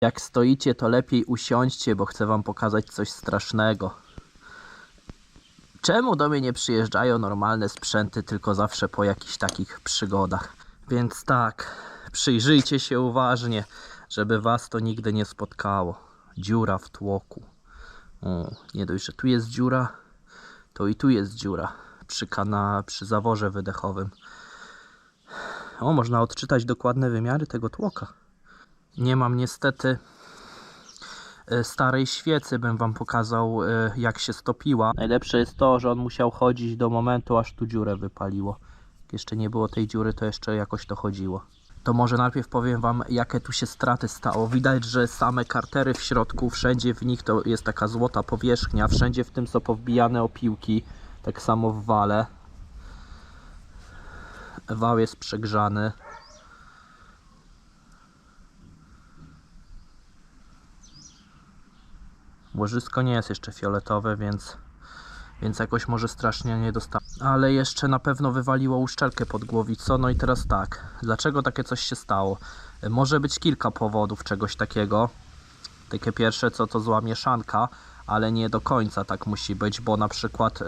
Jak stoicie, to lepiej usiądźcie, bo chcę wam pokazać coś strasznego. Czemu do mnie nie przyjeżdżają normalne sprzęty, tylko zawsze po jakichś takich przygodach? Więc tak, przyjrzyjcie się uważnie, żeby was to nigdy nie spotkało. Dziura w tłoku. O, nie dość, że tu jest dziura, to i tu jest dziura przy, kana, przy zaworze wydechowym. O, można odczytać dokładne wymiary tego tłoka. Nie mam niestety e, starej świecy, bym wam pokazał e, jak się stopiła. Najlepsze jest to, że on musiał chodzić do momentu, aż tu dziurę wypaliło. Jak jeszcze nie było tej dziury, to jeszcze jakoś to chodziło. To może najpierw powiem wam, jakie tu się straty stało. Widać, że same kartery w środku, wszędzie w nich to jest taka złota powierzchnia, wszędzie w tym są powbijane opiłki, tak samo w wale. Wał jest przegrzany. Łożysko nie jest jeszcze fioletowe, więc, więc jakoś może strasznie nie dostać. Ale jeszcze na pewno wywaliło uszczelkę pod głowicą. No i teraz tak, dlaczego takie coś się stało? Może być kilka powodów czegoś takiego. Takie pierwsze co to zła mieszanka, ale nie do końca tak musi być, bo na przykład yy,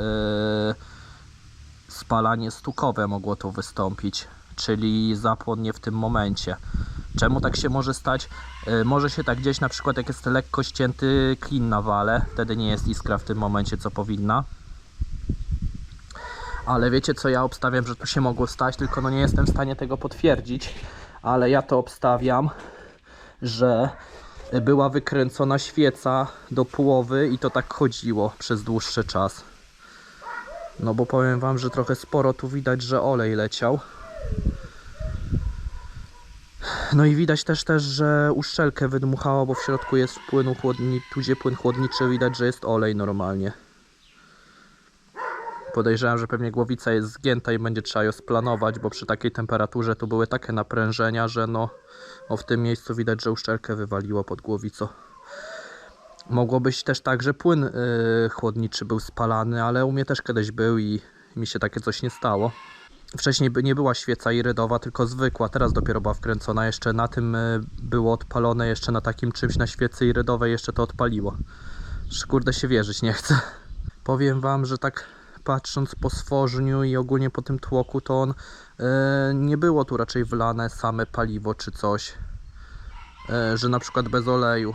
spalanie stukowe mogło tu wystąpić, czyli zapłon nie w tym momencie. Czemu tak się może stać? Yy, może się tak gdzieś na przykład jak jest lekko ścięty klin na wale, wtedy nie jest iskra w tym momencie co powinna. Ale wiecie co ja obstawiam, że tu się mogło stać, tylko no nie jestem w stanie tego potwierdzić, ale ja to obstawiam, że była wykręcona świeca do połowy i to tak chodziło przez dłuższy czas. No bo powiem wam, że trochę sporo tu widać, że olej leciał. No i widać też też, że uszczelkę wydmuchało, bo w środku jest płyn chłodni, tu gdzie płyn chłodniczy widać, że jest olej normalnie. Podejrzewam, że pewnie głowica jest zgięta i będzie trzeba ją splanować, bo przy takiej temperaturze tu były takie naprężenia, że no o w tym miejscu widać, że uszczelkę wywaliło pod głowicą. Mogło być też tak, że płyn yy, chłodniczy był spalany, ale u mnie też kiedyś był i mi się takie coś nie stało. Wcześniej nie była świeca irydowa, tylko zwykła, teraz dopiero była wkręcona. Jeszcze na tym yy, było odpalone, jeszcze na takim czymś na świecy irydowej jeszcze to odpaliło. Kurde się wierzyć nie chcę. Powiem wam, że tak patrząc po stworzeniu i ogólnie po tym tłoku, to on e, nie było tu raczej wlane same paliwo czy coś, e, że na przykład bez oleju.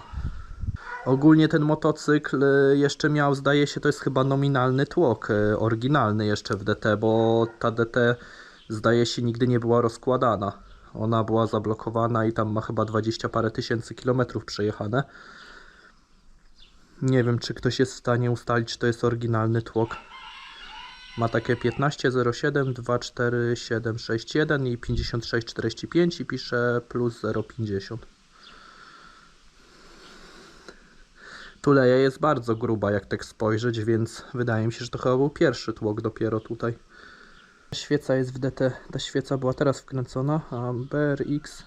Ogólnie ten motocykl e, jeszcze miał, zdaje się, to jest chyba nominalny tłok, e, oryginalny jeszcze w DT, bo ta DT zdaje się nigdy nie była rozkładana. Ona była zablokowana i tam ma chyba 20 parę tysięcy kilometrów przejechane. Nie wiem, czy ktoś jest w stanie ustalić, czy to jest oryginalny tłok. Ma takie 1507 24761 i 5645 i pisze plus 050. Tuleja jest bardzo gruba, jak tak spojrzeć, więc wydaje mi się, że to chyba był pierwszy tłok dopiero tutaj. Świeca jest w DT, ta świeca była teraz wkręcona, a BRX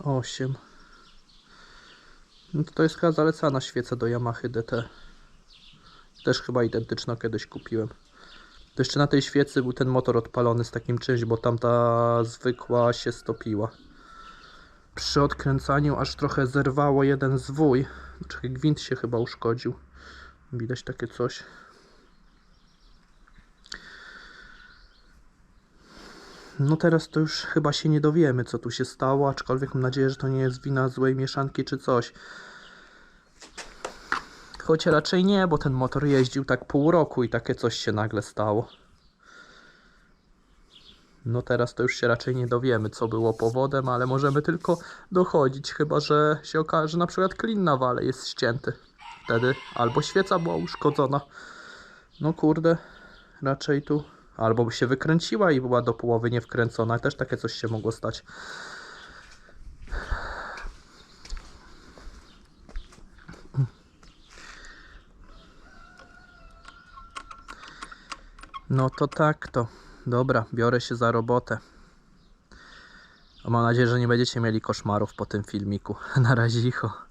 8. No to, jest chyba zalecana świeca do Yamaha DT. Też chyba identyczna kiedyś kupiłem. To jeszcze na tej świecy był ten motor odpalony z takim czymś, bo tamta zwykła się stopiła. Przy odkręcaniu aż trochę zerwało jeden zwój. Czyli gwint się chyba uszkodził. Widać takie coś. No teraz to już chyba się nie dowiemy co tu się stało, aczkolwiek mam nadzieję, że to nie jest wina złej mieszanki czy coś. Choć raczej nie, bo ten motor jeździł tak pół roku i takie coś się nagle stało. No teraz to już się raczej nie dowiemy, co było powodem, ale możemy tylko dochodzić, chyba że się okaże, że na przykład klin na wale jest ścięty. Wtedy albo świeca była uszkodzona. No kurde, raczej tu. Albo by się wykręciła i była do połowy nie wkręcona. Też takie coś się mogło stać. No to tak to. Dobra, biorę się za robotę. Mam nadzieję, że nie będziecie mieli koszmarów po tym filmiku. Na razie.